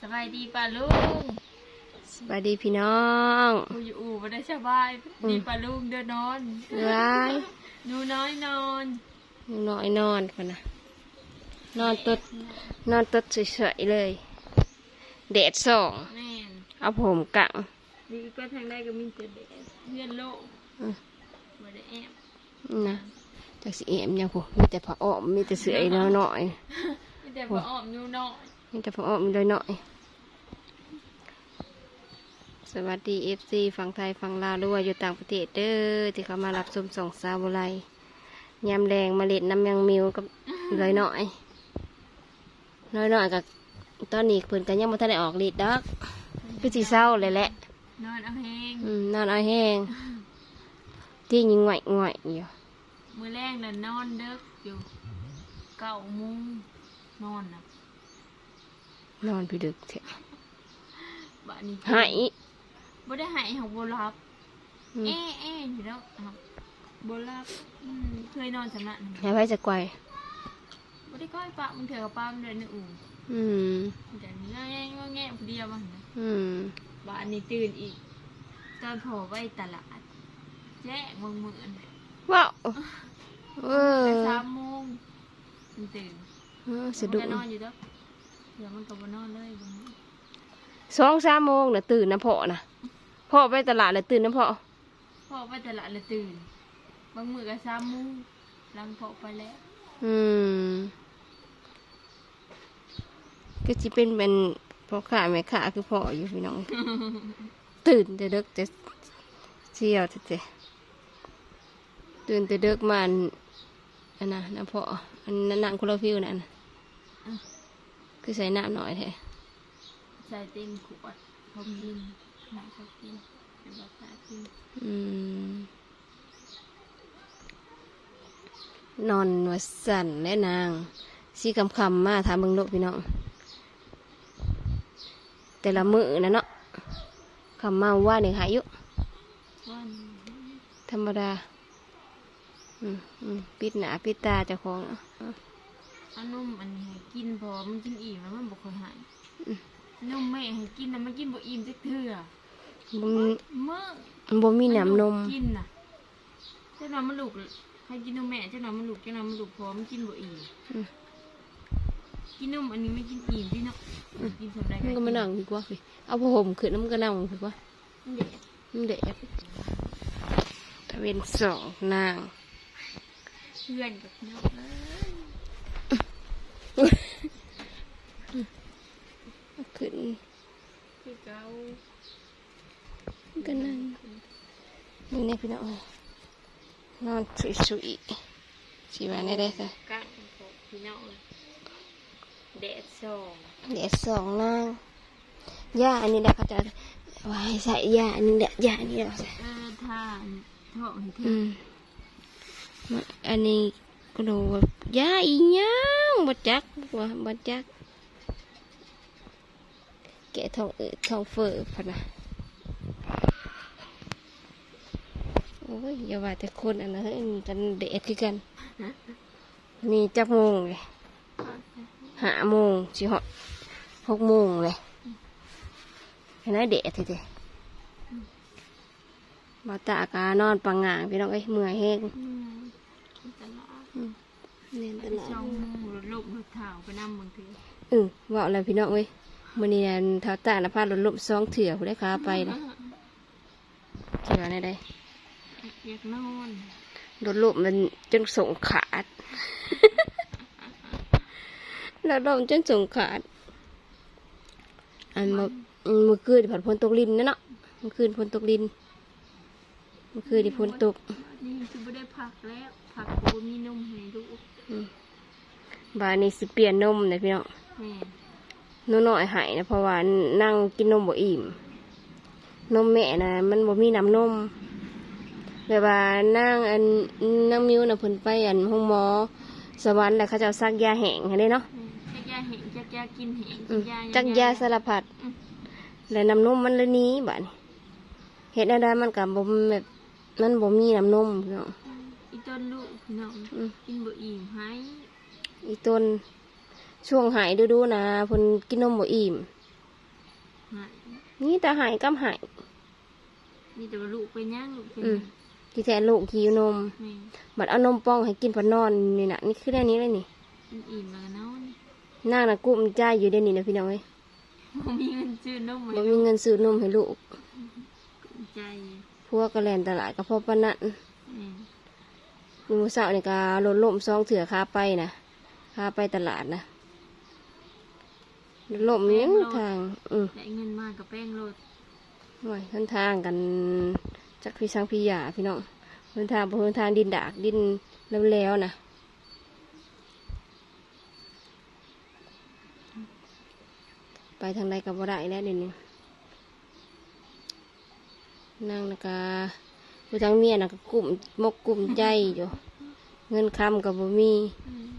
สบายดีป่ะลุงสวัสดีพี่น้องกูอยู่อู่ไม่ได้สบายดีป่ะลุงเดินนอนร้ายหนูน้อยนอนหนูน้อยนอนคนนะนอนตดนอนตดเฉยๆเลยแดดส่องแม่นเอาผมกังดีก็ทางได้ก็มีแต่แดดเพื่อนโลกอืมไม่ได้แอบนะจากสีเอ็มยังผมมีแต่ผ้าอ้อมมีแต่เสือไอ้น้อยหน่อยมีแต่พ่ออ้อมหนูน้อย มีแต่ผ้าอ้อมมีเลยหน่อย สวัสดีเอฟซีฝั่งไทยฝั่งลาวหรือว่าอยู่ต่างประเทศเด้อที่เขามารับชมส่องสาวบุไรยำแรงมาเล็ดน้ำยังมิวกับเลยหน่อยน้อยหน่อยกับตอนนี้เพิ่นกันยังไม่ทันได้ออกฤทธิ์ดอกคือสีเศร้าเลยแหละ นอนเอาแห้งอืมนอนเอาแห้งที่ยิงไหวไหวอยู่มือแรกน่ะนอนเด็กอยู่เก้าโมงนอนนะ นอนพี่ดึกเถอะบ้านนี้หายบ่ได้หายของโบรับอืมเอ๊ะเอ๊ะอยู่แล้วครับโบรับอืมเคยนอนสำนักหนึ่งหายไปจะไกวบ่ได้ก้อยปะมึงเถอะกับป้ามันเดินในอู่อืมแต่นี่ง่ายง่ายง่ายผู้เดียวมันนะอืมบ้านนี้ตื่นอีก ตอนพอไปตลาดแจ้งมึงมืออนว้าวเออไปสามโมงมันตื่นเออสะดุ้มันงก็นอนอยู่แล้ว เดี๋ยวมันก็บ่นอนเลยบัดนี้สองสามโมงน่ะตื่นนะพ่อนะพ่อไปตลาดแล้วตื่นนะพ่อพอไปตลาดแล้วตื่น บางมือก็สามโมงหลังพอไปแล้ว อืมก็จะเป็นเป็นพ่อขาแม่ขาคือพ่ออยู่พี่น้อง ตื่นแต่เด็กแต่เชี่ยวแต่แต่ตื่นแต่เด็กมาอันอันน่ะนะพ่ออันนั้นนางคนละฟิวนั่นน่ะ คือใส่น้ำหน่อยแท้ใส่เต็มขวดเขากินหนักเขากินเป็นภาษากินอืมนอนวัสันและนางสีคำคำๆมาถามเบิ่งโลกพี่น้องแต่ละมือนะเนาะคำมาว่าหนึ่งหายอยุวันธรรมดา อืมอืมปิดหนาปิดตาเจ้าของเอา เอาเอานุ่มอันนี้ให้กินพอมันกินอิ่มแล้วมันบ่ค่อยหายอืมนุ่มแม่ให้กินนะมันกินบ่อิ่มจักเทื่อบ่มีเมื่อมันบ่มีน้ำนมกินน่ะเจ้าน้อยมันลูกให้กินนมแม่เจ้าน้อยมันลูกเจ้าน้อยมันลูกพอมันกินบ่อิ่มอืมกินนมอันนี้ไม่กินอิ่มพี่เนาะกินสำไรมันก็มานั่งดีกว่าสิเอาผ้าห่มขึ้นแล้วมันก็นั่งดีกว่าเด็ดมันเด็ดตะเวนสองนางเพื่อนกับเนาะเอ้ย ขึ้นคือเก่ามันก็นั่งนี่นี่พี่น้องนอนสุยๆสิว่าได้ได้ค่ะกั้งของพี่น้องแดดสองเด็ดสองนางย่าอันนี้แหละเขาจะไว้ใส่ย่าอันนี้แหละย่าอันนี้แหละใส่เออทานท้องให้เธอือม ก็ดูย่าอีหยังบ่จักว่าบ่จัก แกะทองเออทองเฟอพะนะโอ้ยอย่าว่าแต่คนอันนั้นเฮ้ยมันเด็ดคือกันนี่จักโมงเลยหาโมงสิหอดหกโมงเลยเห็นไหมเด็ดทีเดียวมาตากานอนปังงางพี่น้องเอ้เมื่อยแห้ง เน้นไปตลอดช่องมูรถลูกรถเท้าไปนั่งบางทีเออว่าอะไรพี่น้องเอ้ยมื่อนี้อันเท้าตาหน้าพาดรถลมซองเถื่อผู้ได้ขาไปนะเถื่อในใดอยากนอนรถลมมันจนส่งขาดรถลมจนส่งขาด อันเมื่อเมื่อคืนผัดพนตกลินนั่นเนาะเมื่อคืนพนตกลินเมื่อคืนที่พนตกนี่คือไม่ได้ผักแล้วผักกูมีนมให้ลูก บานนี้สิเปลี่ยนนมนะพี่น้องแม่หนูน้อยหายนะเพราะว่านั่งกินนมบ่อิ่ม นมแม่นะมันบ่มีน้ำนมแบบว่านั่งอันนั่งมิวนะเพิ่นไปอันห้องหมอ สวรรค์แล้วเขาเจะซักยาแห้งให้ได้เนาะจักยาเห็นจักยากินเห็นอืมยาจักยาสารพัดแล้วน้ำนมมันเลยหนี้บัดนี้เฮ็ดได้มันก็บ่แบบมันบ่มีน้ำนมพี่น้องอีต้นลูกพี่น้องอืมกินบ่อิ่มให้ อีต้นช่วงหายดูๆนะเพิ่นกินนมบ่อิ่มหายนี่แต่หายกำหายนี่แต่ว่าลูกเป็นย่างลูกเป็นอืมที่แท้ลูกหิวนมแม่บัดเอานมป้องให้กินพอนอนนี่นะนี่คือแค่นี้เลยนี่มันอิ่มแล้วก็นอนนางน่ะกุ้มใจอยู่เดี๋ยวนี้นะพี่น้องเอ้ยบ่มีเงินซื้อนมบ่มีเงินซื้อนมให้ลูกใจพวกก็แล่นตลาดก็เพราะปานนั้นแม่มีมื้อเช้านี่ก็รถล่มซองเถื่อขาไปนะ ขาไปตลาดนะล่มยังทาง อืมได้เงินมากกับแป้งโลดหน่อยท่านทางกันจักพี่ช้างพี่หยาพี่น้องเดินทางบนทางดินดากดินแล้วๆนะไปทางใดกับบ่ได้แล้วเดี๋ยวนี้นั่งนะกาผู้ทางเมียนะก็กลุ่มมกกลุ่มใจอยู่ เงินคำกับบ่มีอืม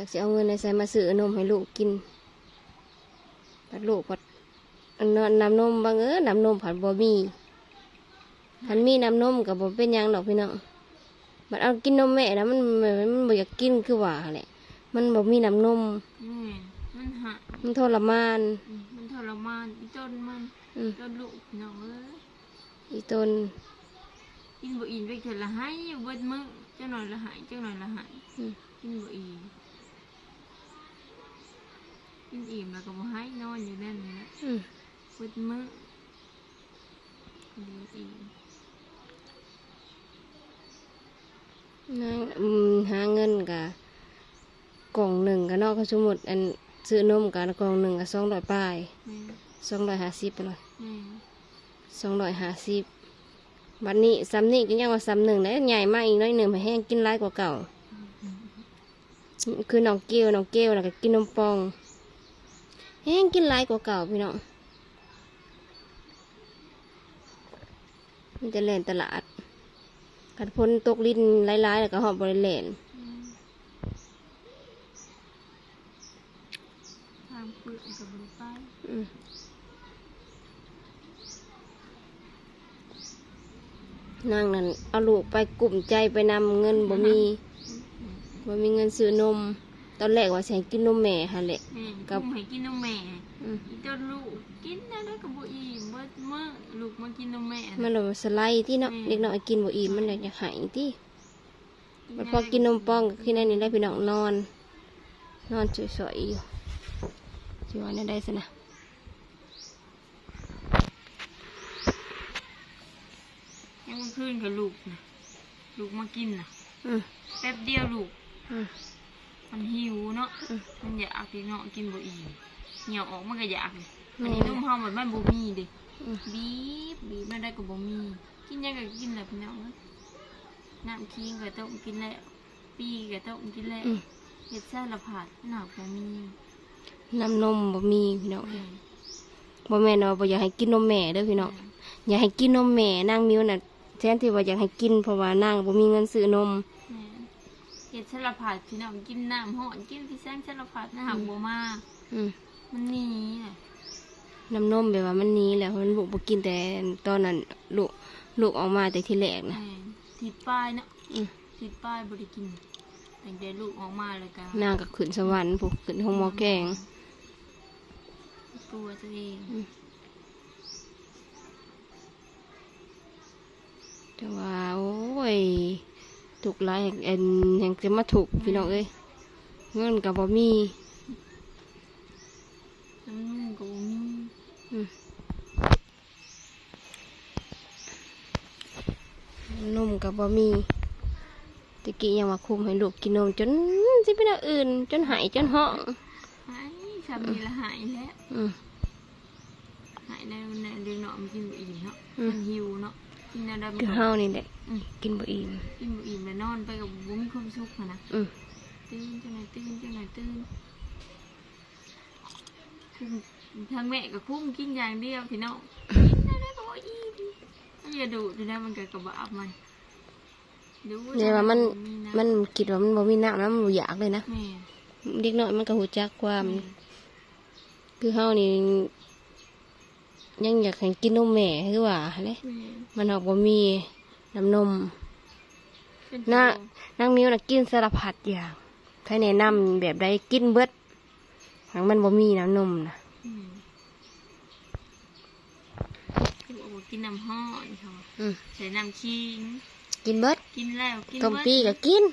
จากสิเอาเงินในใส่มาซื้อนมให้ลูกกินปัดลูกปัดอันนั้นน้ำนมบางเออน้ำนมผัดบ่มีผันมีน้ำนมกับบ่เป็นหยังดอกพี่น้องบัดเอากินนมแม่นะมันมันมันบ่อยากกินคือว่าแหละมันบ่มีน้ำนมแม่มันหะมันทรมานอืมมันทรมานอีจนมันอืมจนลูกน้องเอ้ยอีตนกินบ่อิ่มไปเถิดละให้เบิดมื้อเจ้าหน่อยละหายเจ้าหน่อยละหายอืมกินบ่อิ่ม กินอิ่มแล้วก็บ่ให้นอนอยู่นั่นนี่แหละอืมเบิดมื้อกินบ่อิ่มนางอืมหาเงินกะกล่องหนึ่งกะนอกก็สมมุติอันซื้อนมกะกล่องหนึ่งกะสองร้อยปลายแม่สองร้อยห้าสิบไปเลยแม่สองร้อยห้าสิบบัดนี้ซ้ำนี่ก็ยังว่าซ้ำหนึ่งแล้วใหญ่มากอีกน้อยหนึ่งไปแห้งกินร้ายกว่าเก่า คือน้องเกลน้องเกลแล้วก็กินนมปอง แห้งกินร้ายกว่าเก่าพี่น้องมันจะเล่นตลาดกัดพ้นตกลิ้นร้ายๆแล้วก็หอบบริเลนอืมทางเปลือกกับบริไปอืมนั่งนั่นเอาลูกไปกลุ่มใจไปนำเงินบ่มีว่ามีเงินซื้อนม ตอนแรกว่าแสงกินนมแม่ฮะแหละ แม่กับกุ้งให้กินนมแม่อืมอีเจ้าลูกกินได้แล้วก็บ่อิ่มเบิดมื้อลูกมากินนมแม่มันเลยสไลด์ที่เนาะอืม เด็กน้อยกินบ่อิ่มมันอยากจะหายที่มันพอกินนมป้องก็ขึ้นนั่นนี่ได้พี่น้องนอน นอนสวยๆอยู่สิว่าเนี่ยได้สินะยังมันคืนกับลูกนะลูกมากินนะอืมแป๊บเดียวลูกอืม มันหิวเนาะอืมมันอยากกินเนาะกินบ่อิ่มเหนียวออกมันก็อยากเลยแม่อันนี้นุ่มเฮามันมันบ่มีเด้อืมบีบบีบมันได้ก็บ่มี กินหยังก็กินแหละพี่น้องเอ้ยน้ำคิงก็ต้องกินแล้วปีก็ต้องกินแล้วอืมเฮ็ดสารพัดหนักบ่มีน้ำนมบ่มีพี่น้องแม่บ่แม่นว่าบ่อยากให้กินนมแม่เด้อพี่น้องอยากให้กินนมแม่นางมิวน่ะแทนที่ว่าอยากให้กินเพราะว่านางบ่มีเงินซื้อนมแม่ เฮ็ดสารพัดพี่น้องกินน้ำร้อนกินพี่แซงสารพัดนะหักบ่มาอืมมันหนี่น่ะน้ำนมแบบว่ามันหนี้แหล้วมันลูกบ่กินแต่ตอนนั้นลูกลูกออกมาแต่ที่แรกนะแม่ติดป้ายเนาะอืมติดป้ายบริกินแต่เดี๋ยวลูกออกมาเลยกันนางก็ขึ้นสวรรค์ผูกขึ้นห้องหมอแกงกลัวตัวเองแต่ว่าโอ้ย ถูกหลายเอ็นยังจะมาถูกพี่น้องเอ้ยเงินกับบ่มีน้ำนุ่มกับมีอืมนมกับบ่มีตะกี้ยังมาคุมให้ลูกกินนมจนสิเป็นอันอื่น จนหายจนห้องหายสามีละหายแล้วอืมหายในในเดือนเนาะมันกินบุอิ่มเนาะอืมมันหิวเนาะ กินอะไรมันคือก็เฮานี่แหละอืมกินบ่อิ่มกินบุอิ่มแล้วนอนไปกับบุ้มความสุขอะนะอืมตื่นจังไหนตื่นจังไหนตื่นคือทางแม่กับคุ้มกินอย่างเดียวพี่น้องกินอะไรก็บ่อิ่มมันอย่าดูดูนะมันเกิดกับบาปมันดูเนี่ยว่ามันนะมันคิดว่ามันบ่มีน้ำแล้วมันบ่อยากเลยนะแม่ เด็กน้อยมันก็หูจักความแม่คือเฮานี่ ยังอยากให้กินนมแม่คือว่าเลยแม่มันออกบ่มีน้ำนมเป็นน่าตัวนางมิวน่ะกินสารพัดอย่างถ้าแนะนำแบบใดกินเบิดหางมันบ่มีน้ำนมนะอืมเขาบอกว่ากินน้ำห้อนเขาว่าอืมใส่น้ำขิงกินเบิดกินแล้วกินต้มเบิดปีก็กิน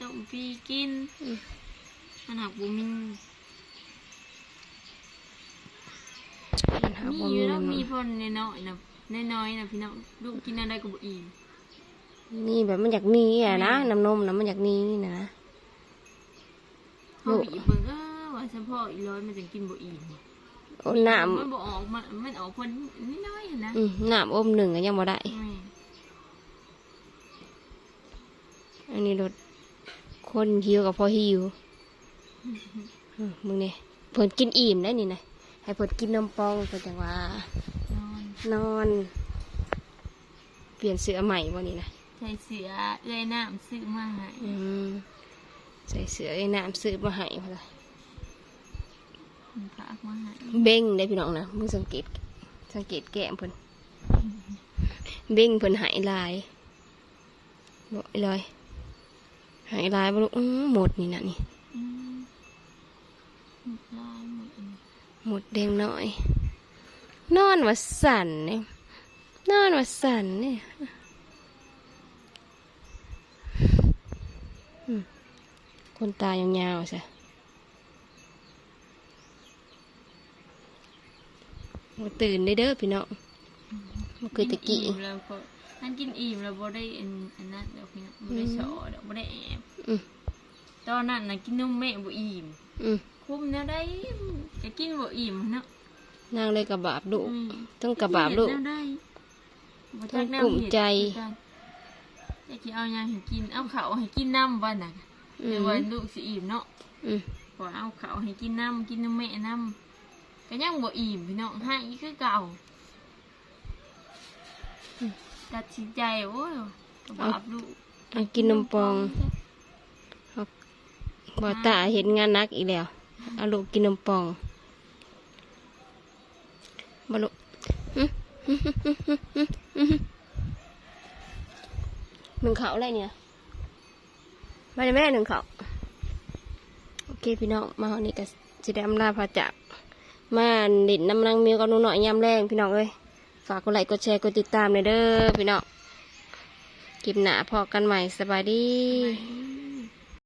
ต้มปีกินอืมมันหักบุมีมันหา มีบ่อมียู่แล้วน้ำนมีมพนน้อยๆนะน้อยๆนะพี่น้องลูกกินอะไรก็บ่อิ่มนี่แบบมันอยากหนีอะนะน้ำนมนะมันอยากหนีนะเขาบีบเบิ่งเออว่าเฉพาะอีร้อยมันจะกินบ่อิ่มโอ้น้มันบ่ออกมามันออกพนนิดน้อยๆอะนะำอืมน้ำอมหนึ่งก็ยังบ่ได้ แม่อันนี้รถคนหิวกับพอหิวอืมมึงนี่เพิ่นกินอิ่มได้นี่นะ ให้เพิ่นกินนมปองเพิ่นจังว่านอนนอน เปลี่ยนเสื้อใหม่บ่นี่นะใส่เสือเอื้อยน้ำซื้อมาให้อืมใส่เสื้อไอ้น้ำซื้อมาให้พุ่นล่ะมันฝากมาให้เบ้งได้พี่น้องนะมึงสังเกต สังเกตแก้มเพิ่นเบ้งเพิ่นหายลายบ่อีลอยหายลายบ่ลูกอื้อหมดนี่น่ะนี่ อืมหมดลายหมดอัน นี้หมดแดงน้อยนอนว่าสั่นเนี่ยนอนว่าสั่นเนี่ยอืมคนตายยาวๆใช่มาตื่นได้เด้อพี่น้องมาคือตะกี้อิ่มแล้วก็ท่านกินอิ่มแล้วบ่ได้อันอันนั้นเดี๋ยวพี่น้องบ่ได้สอเดี๋ยวบ่ได้แอบอืมตอนนั้นน่ะกินนมแม่บ่อิ่มอืมคุ้มแนวได้ จะกินบ่อิ่มเนาะนางเลยกระบาบลูกอืมต้องกระบาบลูกเฮ็ดแนวได้บ่ต้จัองแนวกลุ่มเฮ็ดใจคือกันจะสิเอาหยังให้กิน เอาข้าวให้กินน้ำบ่น่ะอืหรือมว่าลูกสิอิ่มเนาะ อืมพอเอาข้าวให้กินน้ำกินนมแม่น้ำก็ยังบ่อิ่มพี่น้องให้คือเก่าตัดสินใจโอ้ยกระบาบลูกเอากินนมปองบ่ตาเห็นงานหนักอีกแล้วเอาลูกกินนมปอง บลูกอื้ออื้ออื้ออื้ออื้ออื้อหนึ่งเขาอะไรเนี่ยมาเลยแม่หนึ่งเขาโอเคพี่น้องมาวันนี้ก็จะได้อำลาพาจากมาเด่นน้ำนางมิวกับหนูหน่อยยามแรงพี่น้องเอ้ยฝากกดไลค์กดแชร์กดติดตามเลยเด้อพี่น้องคลิปหนาพอกันใหม่สบายดี